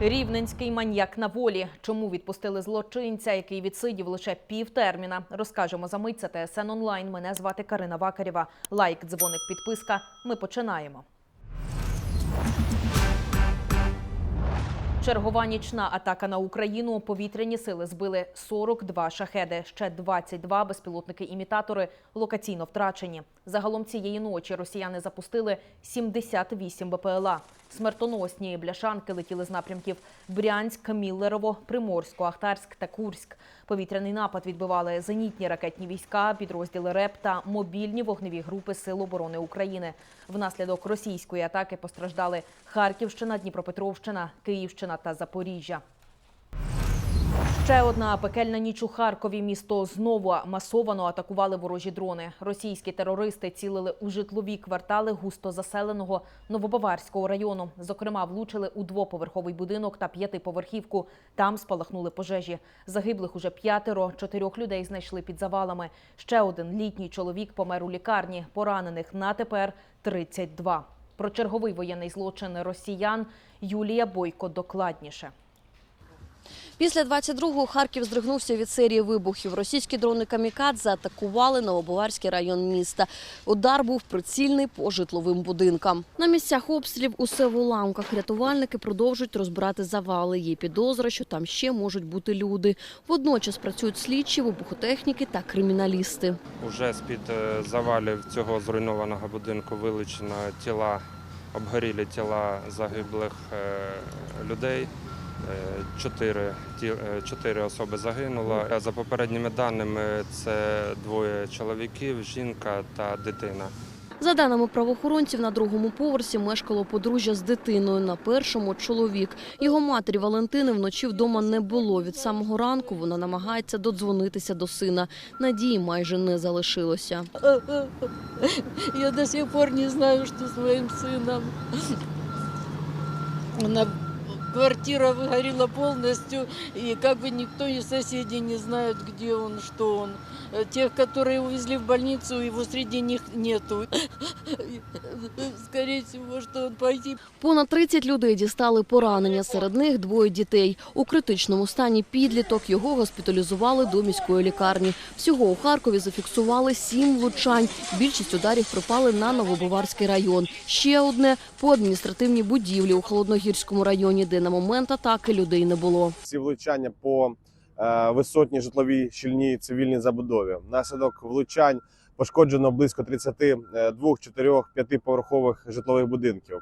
Рівненський маньяк на волі. Чому відпустили злочинця, який відсидів лише півтерміна? Розкажемо за мить. Це ТСН онлайн. Мене звати Карина Вакарєва. Лайк, дзвоник, підписка. Ми починаємо. Чергова нічна атака на Україну. Повітряні сили збили 42 шахеди. Ще 22 безпілотники-імітатори локаційно втрачені. Загалом цієї ночі росіяни запустили 78 БПЛА. Смертоносні бляшанки летіли з напрямків Брянськ, Міллерово, Приморсько, Ахтарськ та Курськ. Повітряний напад відбивали зенітні ракетні війська, підрозділи РЕП та мобільні вогневі групи Сил оборони України. Внаслідок російської атаки постраждали Харківщина, Дніпропетровщина, Київщина та Запоріжжя. Ще одна пекельна ніч у Харкові. Місто знову масовано атакували ворожі дрони. Російські терористи цілили у житлові квартали густо заселеного Новобаварського району. Зокрема, влучили у двоповерховий будинок та п'ятиповерхівку. Там спалахнули пожежі. Загиблих уже п'ятеро. Чотирьох людей знайшли під завалами. Ще один літній чоловік помер у лікарні. Поранених на тепер 32. Про черговий воєнний злочин росіян Юлія Бойко докладніше. Після 22-го Харків здригнувся від серії вибухів. Російські дрони «Камікадзе» атакували Новобаварський район міста. Удар був прицільний по житловим будинкам. На місцях обстрілів усе в уламках. Рятувальники продовжують розбирати завали. Є підозра, що там ще можуть бути люди. Водночас працюють слідчі, вибухотехніки та криміналісти. Уже з-під е, завалів цього зруйнованого будинку вилучено тіла, обгорілі тіла загиблих е, людей. Е, Чотири, ті- е, чотири особи загинуло. Е, За попередніми даними, це двоє чоловіків, жінка та дитина. За даними правоохоронців, на другому поверсі мешкало подружжя з дитиною. На першому чоловік. Його матері Валентини вночі вдома не було. Від самого ранку вона намагається додзвонитися до сина. Надії майже не залишилося. Я до сих пор не знаю, что с моим сыном. Она квартира выгорела полностью, и как бы никто из соседей не знают, где он, что он. Э, Тех, которые увезли в больницу, его среди них нету. Скорее всего, что он погиб. Понад 30 людей дістали поранення. Серед них двоє дітей. У критичному стані підліток його госпіталізували до міської лікарні. Всього у Харкові зафіксували сім влучань. Більшість ударів припали на Новобаварський район. Ще одне по адміністративній будівлі у Холодногірському районі, де на момент атаки людей не було. ці влучання по е, висотній житловій щільній цивільній забудові. Внаслідок влучань пошкоджено близько 32, 4, 5 поверхових житлових будинків.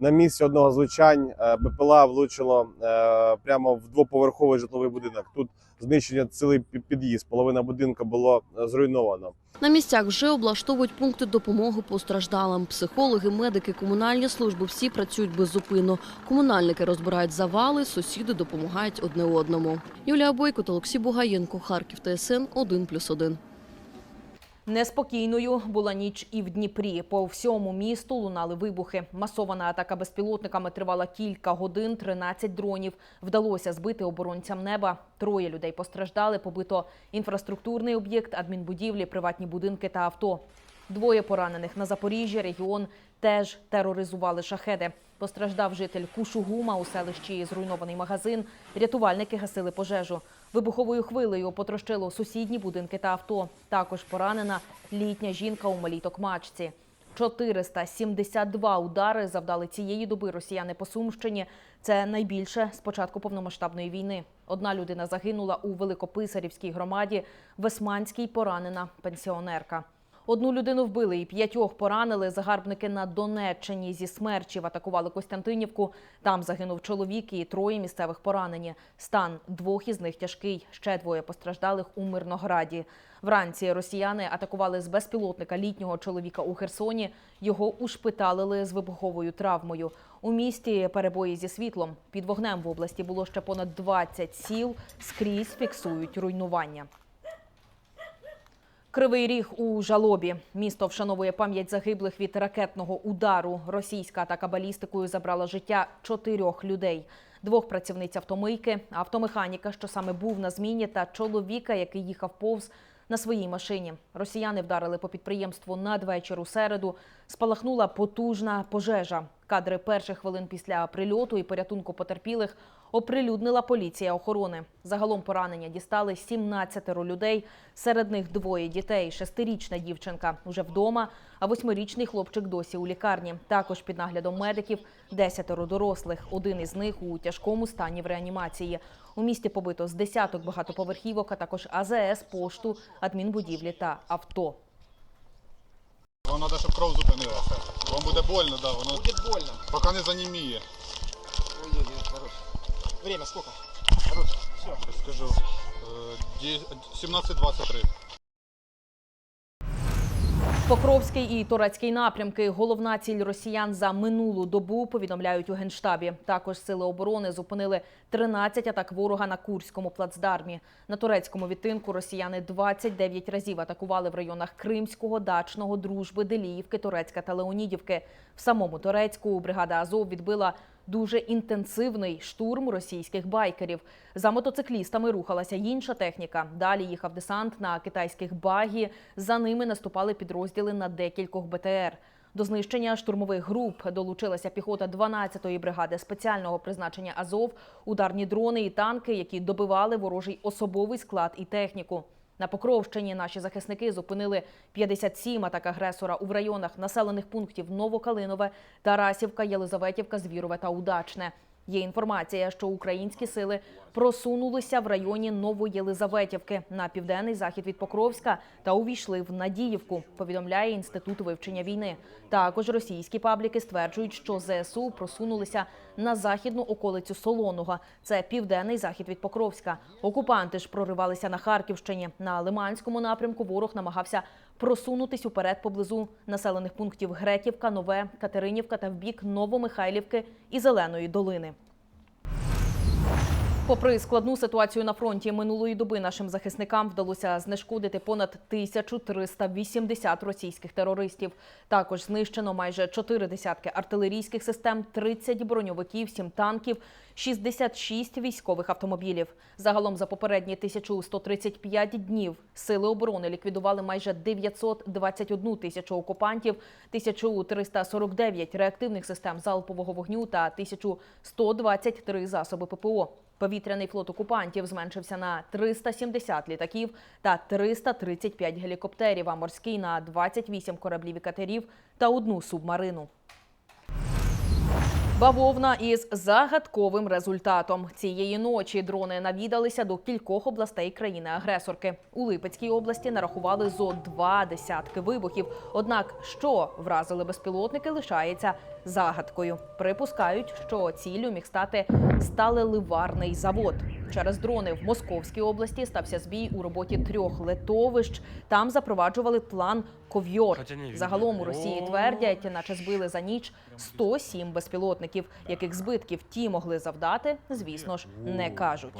На місці одного з влучань е, БПЛА влучило е, прямо в двоповерховий житловий будинок. Тут знищення цілий під'їзд. Половина будинку було е, зруйновано. На місцях вже облаштовують пункти допомоги постраждалим. Психологи, медики, комунальні служби всі працюють беззупинно. Комунальники розбирають завали, сусіди допомагають одне одному. Юлія Бойко та Олексій Бугаєнко, Харків, ТСН 1+,1. Неспокійною була ніч і в Дніпрі. По всьому місту лунали вибухи. Масована атака безпілотниками тривала кілька годин. 13 дронів вдалося збити оборонцям неба. Троє людей постраждали. Побито інфраструктурний об'єкт, адмінбудівлі, приватні будинки та авто. Двоє поранених на Запоріжжі. Регіон теж тероризували шахеди. Постраждав житель Кушугума у селищі зруйнований магазин. Рятувальники гасили пожежу. Вибуховою хвилею потрощило сусідні будинки та авто. Також поранена літня жінка у малій токмачці. 472 удари завдали цієї доби росіяни по Сумщині. Це найбільше з початку повномасштабної війни. Одна людина загинула у Великописарівській громаді, Весманській поранена пенсіонерка. Одну людину вбили і п'ятьох поранили. Загарбники на Донеччині зі смерчів атакували Костянтинівку. Там загинув чоловік і троє місцевих поранені. Стан двох із них тяжкий. Ще двоє постраждалих у Мирнограді. Вранці росіяни атакували з безпілотника літнього чоловіка у Херсоні. Його ушпиталили з вибуховою травмою. У місті перебої зі світлом. Під вогнем в області було ще понад 20 сіл. Скрізь фіксують руйнування. Кривий ріг у жалобі. Місто вшановує пам'ять загиблих від ракетного удару. Російська атака балістикою забрала життя чотирьох людей. Двох працівниць автомийки, автомеханіка, що саме був на зміні, та чоловіка, який їхав повз на своїй машині. Росіяни вдарили по підприємству надвечір у середу. Спалахнула потужна пожежа. Кадри перших хвилин після прильоту і порятунку потерпілих оприлюднила поліція охорони. Загалом поранення дістали 17 людей. Серед них двоє дітей. Шестирічна дівчинка уже вдома, а восьмирічний хлопчик досі у лікарні. Також під наглядом медиків десятеро дорослих. Один із них у тяжкому стані в реанімації. У місті побито з десяток багатоповерхівок, а також АЗС, пошту, адмінбудівлі та авто. Вам треба, щоб кров зупинилася. Вам буде больно, да, воно Будет больно. поки не заніміє. Ой-ой-ой, хорош. Время сколько? Все, скажу. е, де- 17.23. Покровський і Турецький напрямки головна ціль росіян за минулу добу повідомляють у генштабі. Також сили оборони зупинили 13 атак ворога на Курському плацдармі. На турецькому відтинку росіяни 29 разів атакували в районах Кримського, Дачного, Дружби, Деліївки, Турецька та Леонідівки. В самому Турецьку бригада Азов відбила дуже інтенсивний штурм російських байкерів. За мотоциклістами рухалася інша техніка. Далі їхав десант на китайських багі. За ними наступали підрозділи на декількох БТР. До знищення штурмових груп долучилася піхота 12-ї бригади спеціального призначення Азов, ударні дрони і танки, які добивали ворожий особовий склад і техніку. На Покровщині наші захисники зупинили 57 атак агресора у районах населених пунктів Новокалинове, Тарасівка, Єлизаветівка, Звірове та Удачне. Є інформація, що українські сили просунулися в районі Новоєлизаветівки на південний захід від Покровська та увійшли в Надіївку. Повідомляє інститут вивчення війни. Також російські пабліки стверджують, що ЗСУ просунулися на західну околицю Солоного. Це південний захід від Покровська. Окупанти ж проривалися на Харківщині. На Лиманському напрямку ворог намагався просунутись уперед поблизу населених пунктів Греківка, Нове, Катеринівка та в бік Новомихайлівки і Зеленої долини. Попри складну ситуацію на фронті минулої доби нашим захисникам вдалося знешкодити понад 1380 російських терористів. Також знищено майже чотири десятки артилерійських систем, 30 броньовиків, 7 танків, 66 військових автомобілів. Загалом за попередні 1135 днів сили оборони ліквідували майже 921 тисячу окупантів, 1349 реактивних систем залпового вогню та 1123 засоби ППО. Повітряний флот окупантів зменшився на 370 літаків та 335 гелікоптерів, а морський на 28 кораблів і катерів та одну субмарину. Бавовна із загадковим результатом. Цієї ночі дрони навідалися до кількох областей країни-агресорки. У Липецькій області нарахували зо два десятки вибухів. Однак, що вразили безпілотники, лишається загадкою. Припускають, що ціллю міг стати сталеливарний завод. Через дрони в Московській області стався збій у роботі трьох летовищ. Там запроваджували план Ковьор. Загалом у Росії твердять, наче збили за ніч 107 безпілотників. Яких збитків ті могли завдати, звісно ж, не кажуть.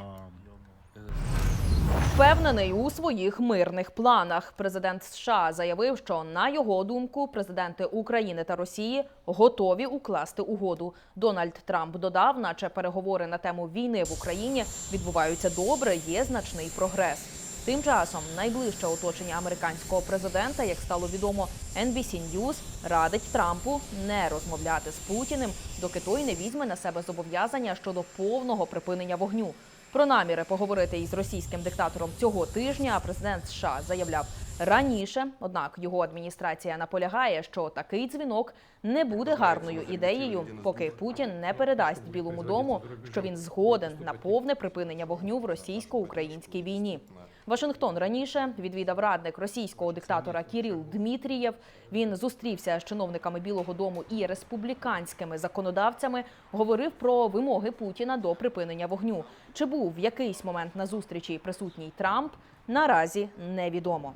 Впевнений у своїх мирних планах. Президент США заявив, що на його думку президенти України та Росії готові укласти угоду. Дональд Трамп додав, наче переговори на тему війни в Україні відбуваються добре, є значний прогрес. Тим часом найближче оточення американського президента, як стало відомо, NBC News, радить Трампу не розмовляти з Путіним, доки той не візьме на себе зобов'язання щодо повного припинення вогню. Про наміри поговорити із російським диктатором цього тижня президент США заявляв раніше. Однак його адміністрація наполягає, що такий дзвінок не буде гарною ідеєю, поки Путін не передасть Білому дому, що він згоден на повне припинення вогню в російсько-українській війні. Вашингтон раніше відвідав радник російського диктатора Кіріл Дмитрієв. Він зустрівся з чиновниками Білого Дому і республіканськими законодавцями. Говорив про вимоги Путіна до припинення вогню. Чи був в якийсь момент на зустрічі присутній Трамп? Наразі невідомо.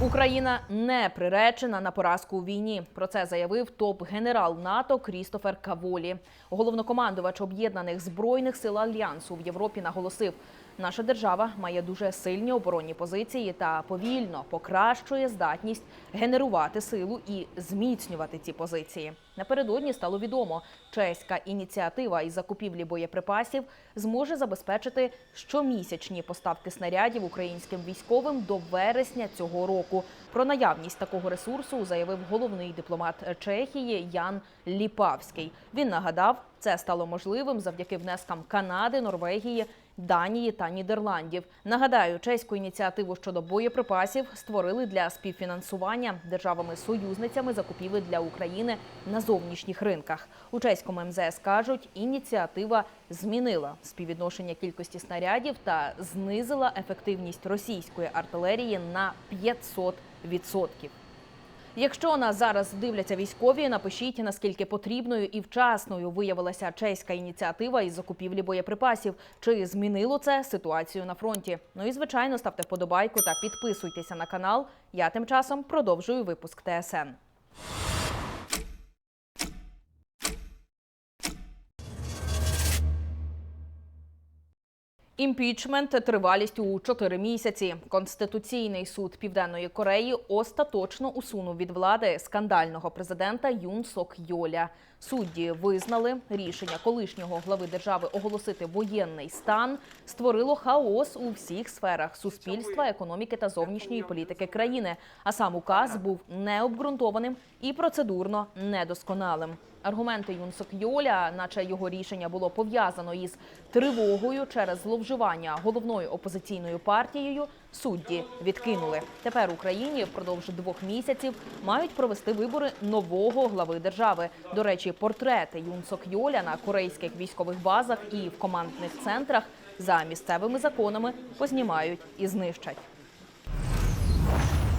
Україна не приречена на поразку у війні. Про це заявив топ-генерал НАТО Крістофер Каволі. Головнокомандувач об'єднаних збройних сил альянсу в Європі наголосив: наша держава має дуже сильні оборонні позиції та повільно покращує здатність генерувати силу і зміцнювати ці позиції. Напередодні стало відомо, чеська ініціатива із закупівлі боєприпасів зможе забезпечити щомісячні поставки снарядів українським військовим до вересня цього року. Про наявність такого ресурсу заявив головний дипломат Чехії Ян Ліпавський. Він нагадав, це стало можливим завдяки внескам Канади, Норвегії, Данії та Нідерландів. Нагадаю, чеську ініціативу щодо боєприпасів створили для співфінансування державами-союзницями закупівель для України на зовнішніх ринках. У чеському МЗС кажуть, ініціатива змінила співвідношення кількості снарядів та знизила ефективність російської артилерії на 500%. Якщо нас зараз дивляться військові, напишіть наскільки потрібною і вчасною виявилася чеська ініціатива із закупівлі боєприпасів. Чи змінило це ситуацію на фронті? Ну і звичайно, ставте вподобайку та підписуйтеся на канал. Я тим часом продовжую випуск ТСН. Імпічмент тривалістю у 4 місяці. Конституційний суд Південної Кореї остаточно усунув від влади скандального президента Юн Сок Йоля. Судді визнали рішення колишнього глави держави оголосити воєнний стан створило хаос у всіх сферах суспільства, економіки та зовнішньої політики країни. А сам указ був необґрунтованим і процедурно недосконалим. Аргументи Юн Сок Йоля, наче його рішення було пов'язано із тривогою через зловживання головною опозиційною партією, судді відкинули. Тепер Україні впродовж двох місяців мають провести вибори нового глави держави. До речі, портрети Юн Сок Йоля на корейських військових базах і в командних центрах за місцевими законами познімають і знищать.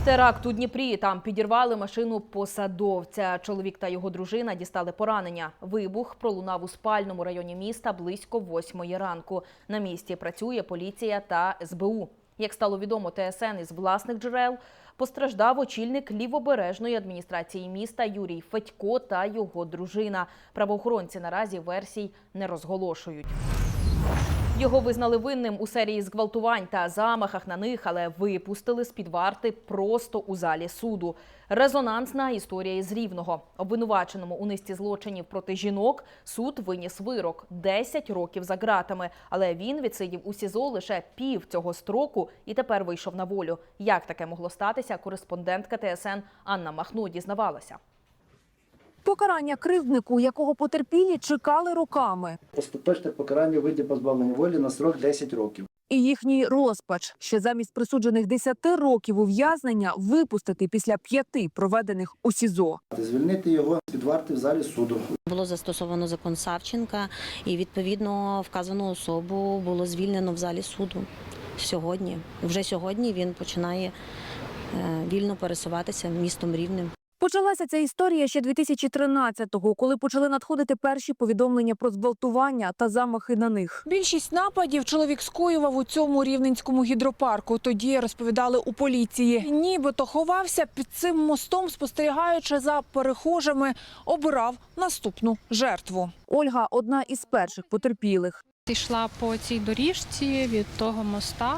Теракт у Дніпрі там підірвали машину посадовця. Чоловік та його дружина дістали поранення. Вибух пролунав у спальному районі міста близько восьмої ранку. На місці працює поліція та СБУ. Як стало відомо ТСН із власних джерел, постраждав очільник лівобережної адміністрації міста Юрій Федько та його дружина. Правоохоронці наразі версій не розголошують. Його визнали винним у серії зґвалтувань та замахах на них, але випустили з під варти просто у залі суду. Резонансна історія із рівного. Обвинуваченому у низці злочинів проти жінок суд виніс вирок 10 років за ґратами. Але він відсидів у СІЗО лише пів цього строку і тепер вийшов на волю. Як таке могло статися? Кореспондентка ТСН Анна Махно дізнавалася. Покарання кривднику, якого потерпілі чекали роками. Остаточне покарання у виді позбавлення волі на срок 10 років. І їхній розпач, що замість присуджених 10 років ув'язнення випустити після п'яти проведених у СІЗО. Звільнити його під варти в залі суду. Було застосовано закон Савченка, і відповідно вказану особу було звільнено в залі суду сьогодні. Вже сьогодні він починає е, вільно пересуватися містом рівним. Почалася ця історія ще 2013-го, коли почали надходити перші повідомлення про зґвалтування та замахи на них. Більшість нападів чоловік скоював у цьому рівненському гідропарку. Тоді розповідали у поліції. Нібито ховався під цим мостом, спостерігаючи за перехожими, обирав наступну жертву. Ольга одна із перших потерпілих. Йшла по цій доріжці від того моста,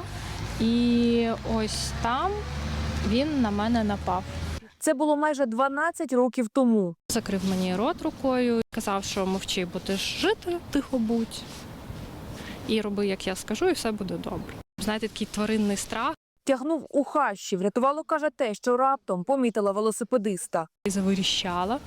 і ось там він на мене напав. Це було майже 12 років тому. Закрив мені рот рукою, казав, що мовчи, будеш жити, тихо будь. І роби, як я скажу, і все буде добре. Знаєте, такий тваринний страх. Тягнув у хащі. Врятувало каже те, що раптом помітила велосипедиста. І завиріщала.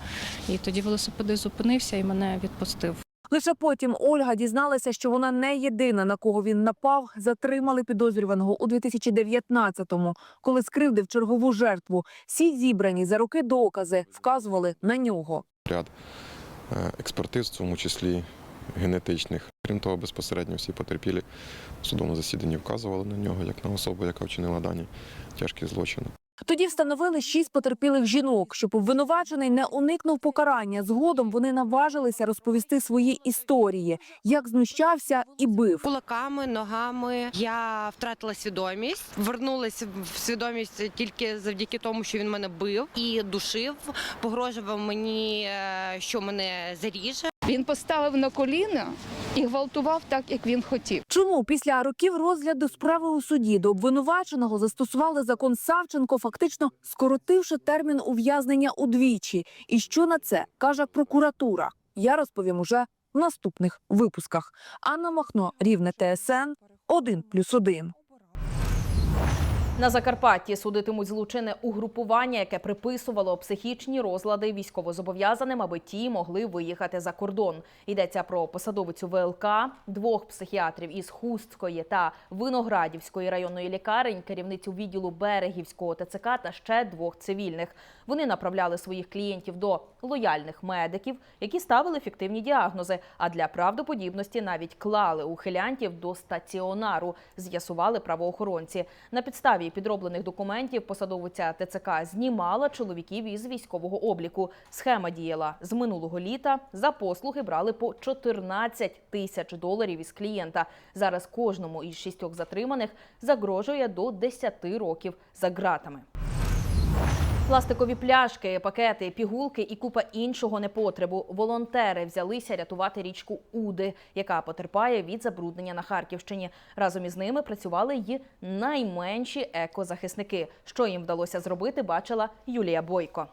І тоді велосипедист зупинився і мене відпустив. Лише потім Ольга дізналася, що вона не єдина, на кого він напав. Затримали підозрюваного у 2019-му, коли скривдив чергову жертву. Всі зібрані за роки докази вказували на нього. ряд е, експертиз, в тому числі генетичних. Крім того, безпосередньо всі потерпілі в судовому засіданні вказували на нього як на особу, яка вчинила дані тяжкі злочини. Тоді встановили шість потерпілих жінок, щоб обвинувачений не уникнув покарання. Згодом вони наважилися розповісти свої історії, як знущався і бив. Кулаками, ногами я втратила свідомість, вернулася в свідомість тільки завдяки тому, що він мене бив і душив, погрожував мені, е, що мене заріже. Він поставив на коліна і гвалтував так, як він хотів. Чому після років розгляду справи у суді до обвинуваченого застосували закон Савченко, фактично скоротивши термін ув'язнення удвічі? І що на це каже прокуратура? Я розповім уже в наступних випусках. Анна Махно, Рівне ТСН, 1+,1. На Закарпатті судитимуть злочини угрупування, яке приписувало психічні розлади військовозобов'язаним, аби ті могли виїхати за кордон. Йдеться про посадовицю ВЛК, двох психіатрів із Хустської та Виноградівської районної лікарень, керівницю відділу Берегівського ТЦК та ще двох цивільних. Вони направляли своїх клієнтів до лояльних медиків, які ставили фіктивні діагнози. А для правдоподібності навіть клали ухилянтів до стаціонару, з'ясували правоохоронці. На підставі підроблених документів посадовиця ТЦК знімала чоловіків із військового обліку. Схема діяла з минулого літа. За послуги брали по 14 тисяч доларів із клієнта. Зараз кожному із шістьох затриманих загрожує до 10 років за ґратами. Пластикові пляшки, пакети, пігулки і купа іншого непотребу. Волонтери взялися рятувати річку Уди, яка потерпає від забруднення на Харківщині. Разом із ними працювали й найменші екозахисники. Що їм вдалося зробити, бачила Юлія Бойко.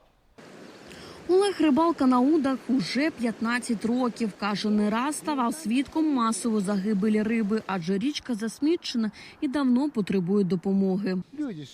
Олег Рибалка на удах уже 15 років. Каже, не раз ставав свідком масової загибелі риби, адже річка засмічена і давно потребує допомоги.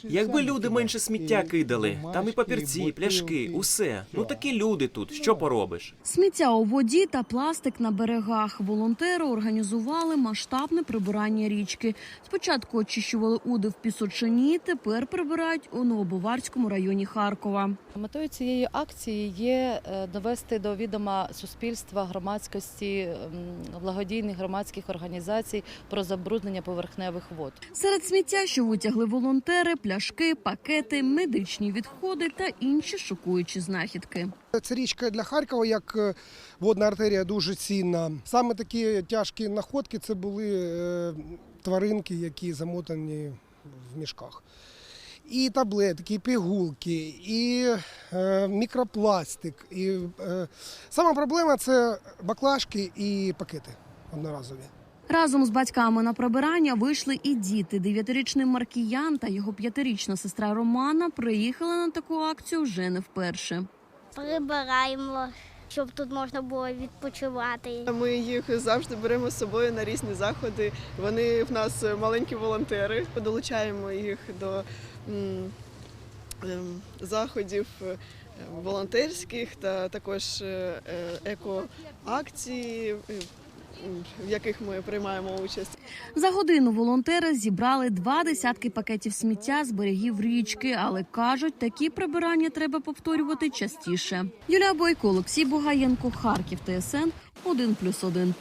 Якби люди менше сміття кидали, там і папірці, пляшки, усе. Ну такі люди тут, що поробиш? Сміття у воді та пластик на берегах. Волонтери організували масштабне прибирання річки. Спочатку очищували уди в Пісочині, тепер прибирають у Новобоварському районі Харкова. Метою цієї акції є е, довести до відома суспільства, громадськості, благодійних громадських організацій про забруднення поверхневих вод. Серед сміття, що витягли волонтери, пляшки, пакети, медичні відходи та інші шокуючі знахідки. Це річка для Харкова як е, водна артерія дуже цінна. Саме такі тяжкі находки це були е, тваринки, які замотані в мішках. І таблетки, і пігулки, і е, мікропластик. І, е, сама проблема це баклажки і пакети одноразові. Разом з батьками на прибирання вийшли і діти. Дев'ятирічний Маркіян та його п'ятирічна сестра Романа приїхали на таку акцію вже не вперше. Прибираємо, щоб тут можна було відпочивати. Ми їх завжди беремо з собою на різні заходи. Вони в нас маленькі волонтери. Долучаємо їх до заходів е, волонтерських та також е, е, екоакцій, е, в яких ми приймаємо участь. За годину волонтери зібрали два десятки пакетів сміття з берегів річки, але кажуть, такі прибирання треба повторювати частіше. Юлія Бойко, Олексій Бугаєнко, Харків, ТСН 1+,1.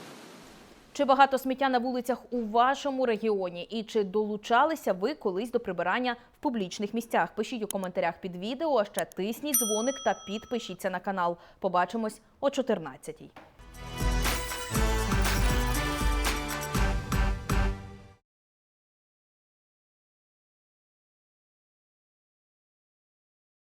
Чи багато сміття на вулицях у вашому регіоні? І чи долучалися ви колись до прибирання в публічних місцях? Пишіть у коментарях під відео, а ще тисніть дзвоник та підпишіться на канал. Побачимось о 14-й.